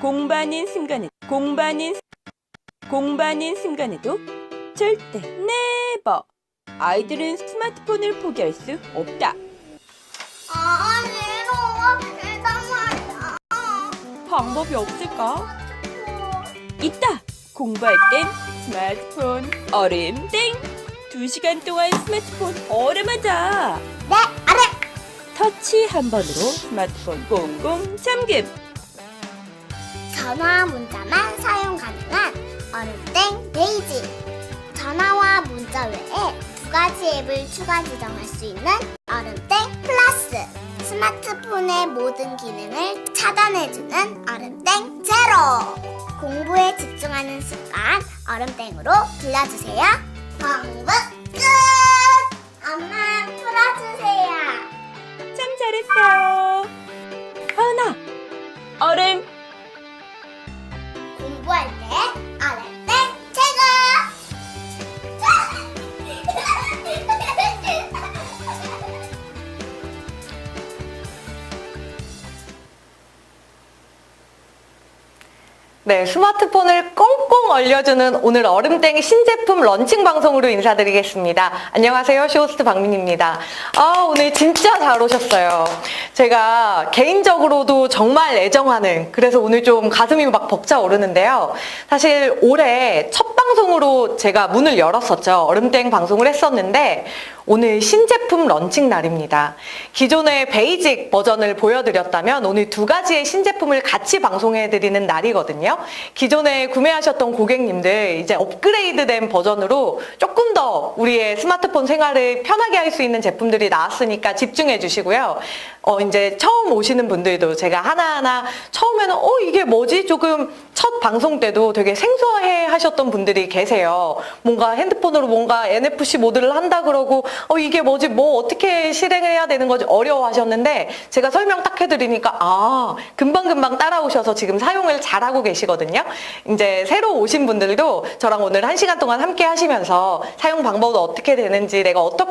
공부하는 순간에 공부하는 공부하는 순간에도 절대 네버 아이들은 스마트폰을 포기할 수 없다. 아, 싫어. 일단 말이야. 방법이 없을까? 있다. 공부할 땐 스마트폰 얼음 땡. 두 시간 동안 스마트폰 얼음하자. 네, 알아. 터치 한 번으로 스마트폰 꽁꽁 잠금. 전화 문자만 사용 가능한 얼음땡 베이지. 전화와 문자 외에 두 가지 앱을 추가 지정할 수 있는 얼음땡 플러스. 스마트폰의 모든 기능을 차단해주는 얼음땡 제로. 공부에 집중하는 습관 얼음땡으로 불러주세요. 공부 끝. 엄마 풀어주세요. 참 잘했어요. 네, 스마트폰을 꽁꽁 얼려주는 오늘 얼음땡 신제품 런칭 방송으로 인사드리겠습니다. 안녕하세요. 쇼호스트 박민입니다. 아, 오늘 진짜 잘 오셨어요. 제가 개인적으로도 정말 애정하는, 그래서 오늘 좀 가슴이 막 벅차오르는데요. 사실 올해 첫 방송으로 제가 문을 열었었죠. 얼음땡 방송을 했었는데, 오늘 신제품 런칭 날입니다. 기존의 베이직 버전을 보여드렸다면 오늘 두 가지의 신제품을 같이 방송해드리는 날이거든요. 기존에 구매하셨던 고객님들 이제 업그레이드된 버전으로 조금 더 우리의 스마트폰 생활을 편하게 할 수 있는 제품들이 나왔으니까 집중해 주시고요. 어, 이제 처음 오시는 분들도 제가 하나하나 처음에는 어, 이게 뭐지? 조금 첫 방송 때도 되게 생소해 하셨던 분들이 계세요. 뭔가 핸드폰으로 뭔가 NFC 모드를 한다 그러고 어, 이게 뭐지? 뭐 어떻게 실행해야 되는 거지? 어려워 하셨는데 제가 설명 딱 해드리니까 아, 금방금방 따라오셔서 지금 사용을 잘하고 계시거든요. 이제 새로 오신 분들도 저랑 오늘 한 시간 동안 함께 하시면서 사용 방법은 어떻게 되는지 내가 어떻게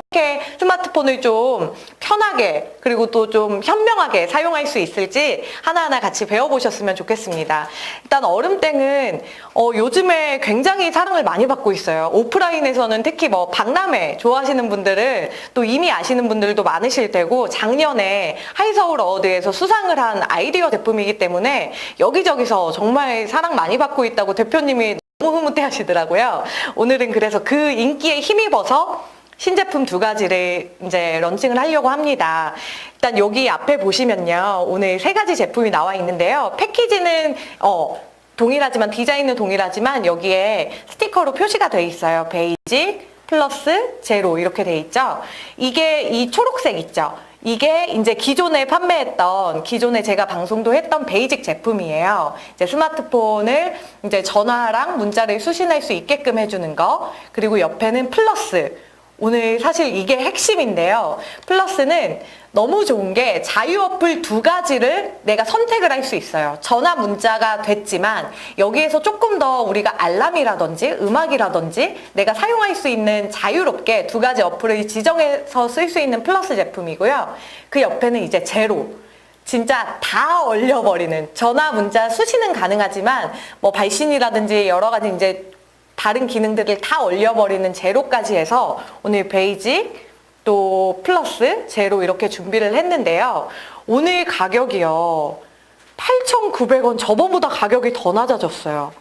스마트폰을 좀 편하게 그리고 또 좀 현명하게 사용할 수 있을지 하나하나 같이 배워보셨으면 좋겠습니다. 일단 얼음땡은 어, 요즘에 굉장히 사랑을 많이 받고 있어요. 오프라인에서는 특히 뭐 박람회 좋아하시는 분들은 또 이미 아시는 분들도 많으실 테고 작년에 하이서울 어워드에서 수상을 한 아이디어 제품이기 때문에 여기저기서 정말 사랑 많이 받고 있다고 대표님이 너무 흐뭇해 하시더라고요. 오늘은 그래서 그 인기에 힘입어서 신제품 두 가지를 이제 런칭을 하려고 합니다. 일단 여기 앞에 보시면요. 오늘 세 가지 제품이 나와 있는데요. 패키지는 어, 동일하지만 디자인은 동일하지만 여기에 스티커로 표시가 돼 있어요. 베이지 플러스 제로 이렇게 돼 있죠. 이게 이 초록색 있죠. 이게 이제 기존에 판매했던 기존에 제가 방송도 했던 베이직 제품이에요. 이제 스마트폰을 이제 전화랑 문자를 수신할 수 있게끔 해주는 거. 그리고 옆에는 플러스. 오늘 사실 이게 핵심인데요. 플러스는 너무 좋은 게 자유 어플 두 가지를 내가 선택을 할 수 있어요. 전화 문자가 됐지만 여기에서 조금 더 우리가 알람이라든지 음악이라든지 내가 사용할 수 있는 자유롭게 두 가지 어플을 지정해서 쓸 수 있는 플러스 제품이고요. 그 옆에는 이제 제로. 진짜 다 얼려버리는 전화 문자 수신은 가능하지만 뭐 발신이라든지 여러 가지 이제 다른 기능들을 다 얼려버리는 제로까지 해서 오늘 베이직 또 플러스 제로 이렇게 준비를 했는데요. 오늘 가격이요. 8,900원 저번보다 가격이 더 낮아졌어요.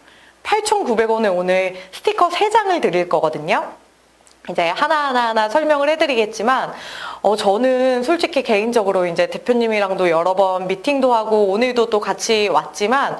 8,900원에 오늘 스티커 3장을 드릴 거거든요. 이제 하나하나 하나 설명을 해드리겠지만, 어, 저는 솔직히 개인적으로 이제 대표님이랑도 여러 번 미팅도 하고 오늘도 또 같이 왔지만,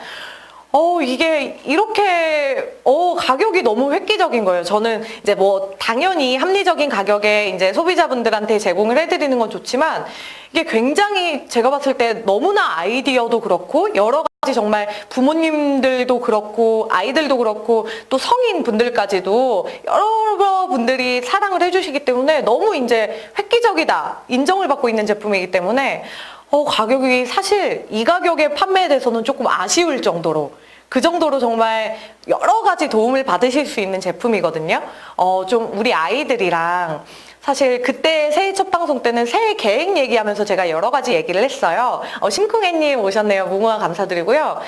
어, 이게 이렇게, 어, 가격이 너무 획기적인 거예요. 저는 이제 뭐, 당연히 합리적인 가격에 이제 소비자분들한테 제공을 해드리는 건 좋지만, 이게 굉장히 제가 봤을 때 너무나 아이디어도 그렇고, 여러 가지 정말 부모님들도 그렇고, 아이들도 그렇고, 또 성인 분들까지도 여러 분들이 사랑을 해주시기 때문에 너무 이제 획기적이다. 인정을 받고 있는 제품이기 때문에, 어, 가격이 사실 이 가격에 판매돼서는 조금 아쉬울 정도로 그 정도로 정말 여러 가지 도움을 받으실 수 있는 제품이거든요. 어, 좀 우리 아이들이랑 사실 그때 새해 첫 방송 때는 새해 계획 얘기하면서 제가 여러 가지 얘기를 했어요. 어, 심쿵해님 오셨네요. 무궁화 감사드리고요.